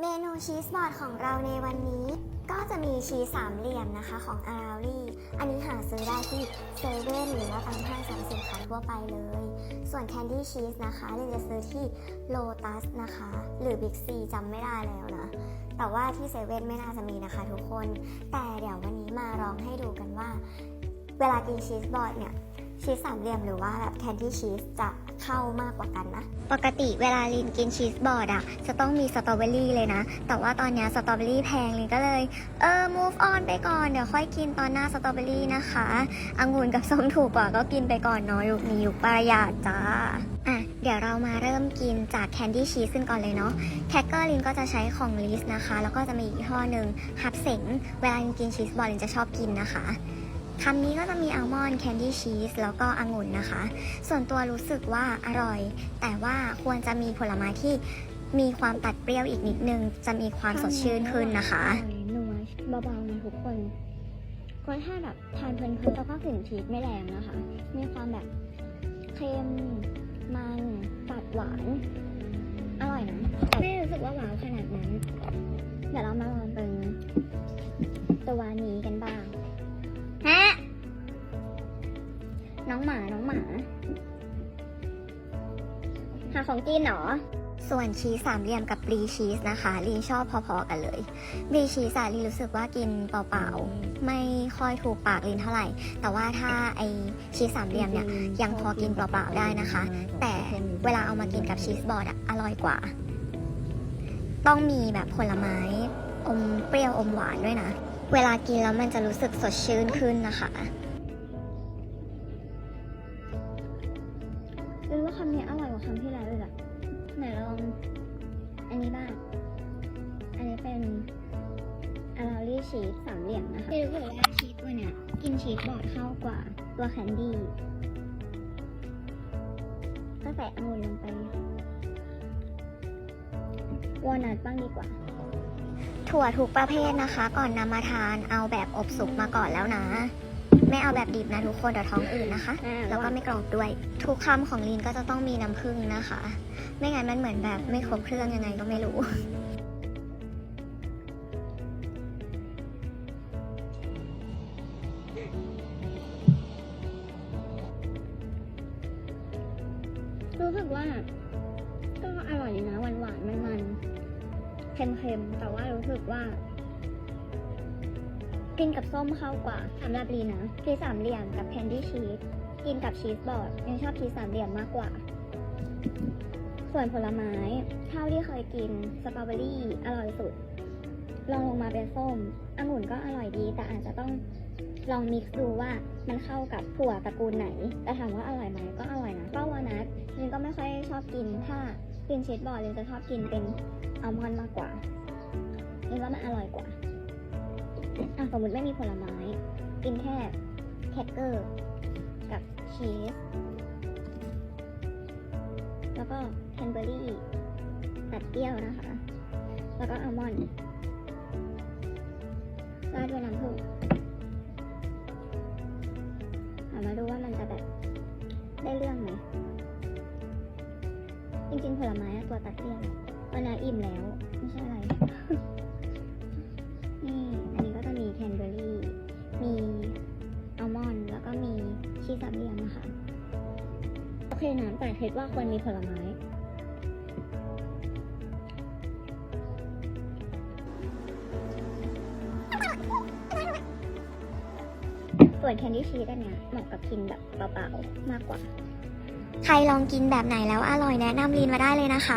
เมนูชีสบอร์ดของเราในวันนี้ ก็จะมีชีสสามเหลี่ยมนะคะของอาราลี่ อันนี้หาซื้อได้ที่เซเว่นหรือว่าตามห้างสรรพสินค้าทั่วไปเลย ส่วนแคนดี้ชีสนะคะเรนจะซื้อที่โลตัสนะคะ หรือบิ๊กซีจำไม่ได้แล้วนะ แต่ว่าที่เซเว่นไม่น่าจะมีนะคะทุกคน แต่เดี๋ยววันนี้มาลองให้ดูกันว่า เวลากินชีสบอร์ดเนี่ยชีสสามเหลี่ยมหรือว่าแบบแคนดี้ชีสจะ เข้ามากกว่ากันนะ ปกติเวลาลินกินชีสบอร์ดอะจะต้องมีสตรอเบอรี่เลยนะ แต่ว่าตอนนี้สตรอเบอรี่แพงลินก็เลย เออ move on ไปก่อน เดี๋ยวค่อยกินตอนหน้าสตรอเบอรี่นะคะองุ่นกับส้มถูกกว่าก็กินไปก่อนเนาะยุคนี้ยุคประหยัดจ้าอะเดี๋ยวเรามาเริ่มกินจากแคนดี้ชีสกันก่อนเลยเนาะแคคเกอร์ลินก็จะใช้ของลิสนะคะ แล้วก็จะมีอีกยี่ห้อหนึ่งฮับเสงเวลาลินกินชีสบอร์ดลินจะชอบกินนะคะ คำนี้ก็จะมีอัลมอนด์แคนดี้ชีสแล้วก็องุ่นนะคะ ส่วนตัวรู้สึกว่าอร่อย แต่ว่าควรจะมีผลไม้ที่มีความตัดเปรี้ยวอีกนิดนึง จะมีความสดชื่นขึ้นนะคะนัวเบาๆนะทุกคนรสชาแบบทานเพลินๆแล้วก็กลิ่นชีสไม่แรงนะคะ มีความแบบเค็มมันตัดหวาน อร่อยนะ ไม่รู้สึกว่าหวานขนาดนั้น เดี๋ยวเรามาลอง น้องหมา น้องหมา หาของกินเหรอ ส่วนชีสสามเหลี่ยมกับบรีชีสนะคะ ลีนชอบพอๆกันเลย บรีชีสอะลีนรู้สึกว่ากินเปล่าๆ ไม่ค่อยถูกปากลีนเท่าไหร่ แต่ว่าถ้าไอชีสสามเหลี่ยมเนี่ยยังพอกินเปล่าๆได้นะคะ แต่เวลาเอามากินกับชีสบอร์ดอะอร่อยกว่า ต้องมีแบบผลไม้อมเปรี้ยวอมหวานด้วยนะ เวลากินแล้วมันจะรู้สึกสดชื่นขึ้นนะคะำนี้อร่อยกว่าคำที่แล้วเลยอะไหนลอง อันนี้บ้าง อันนี้เป็นอาราลี่ชีสสามเหลี่ยมนะคะที่รู้สึกว่าชีสตัวเนี้ยกินชีสบอร์ดเข้ากว่าตัวแคนดี้ก็ใส่องุ่นลงไปวอลนัทบ้างดีกว่า ถั่วทุกประเภทนะคะ ก่อนนำมาทานเอาแบบอบสุกมาก่อนแล้วนะ ไม่เอาแบบดิบนะทุกคนเดี๋ยวท้องอืดนนะคะอ่าแล้วก็ไม่กรอบด้วย ทุกคำของลีนก็จะต้องมีน้ำผึ้งนะคะ ไม่งั้นมันเหมือนแบบไม่ครบเครื่องยังไงก็ไม่รู้รู้สึกว่าก็อร่อยดีนะหวานหวานมันมันๆเค็มๆแต่ว่ารู้สึกว่า กินกับส้มเข้ากว่าสำหรับลีนะชีสสามเหลี่ยมกับแคนดี้ชีสกินกับชีสบอร์ดยังชอบชีสสามเหลี่ยมมากกว่า ส่วนผลไม้เท่าที่เคยกินสตรอเบอรี่อร่อยสุดลองลงมาเป็นส้มองุ่นก็อร่อยดี แต่อาจจะต้องลองมิกซ์ดูว่ามันเข้ากับถั่วตระกูลไหน แต่ถามว่าอร่อยไหมก็อร่อยนะก็วานัทลินก็ไม่ค่อยชอบกิน ถ้ากินชีสบอร์ดลินจะชอบกินเป็นอัลมอนด์มากกว่าลินว่ามันอร่อยกว่า สมมติไม่มีผลไม้ กินแค่แครเกอร์กับชีส แล้วก็แคนเบอร์รี่ตัดเปรี้ยวนะคะ แล้วก็อัลมอนด์ราดด้วยน้ำผึ้งถามาดูว่ามันจะแบบได้เรื่องไหม จริงๆ ผลไม้ตัวตัดเปรี้ยววันนี้อิ่มแล้ว ไม่ใช่อะไร น้ำแต่คิดว่าควรมีผลไม้ส่วนแคนดี้ชีสอันเนี้ยเหมาะกับกินแบบเปล่าๆมากกว่า ใครลองกินแบบไหนแล้วอร่อยแนะนำลีนมาได้เลยนะคะ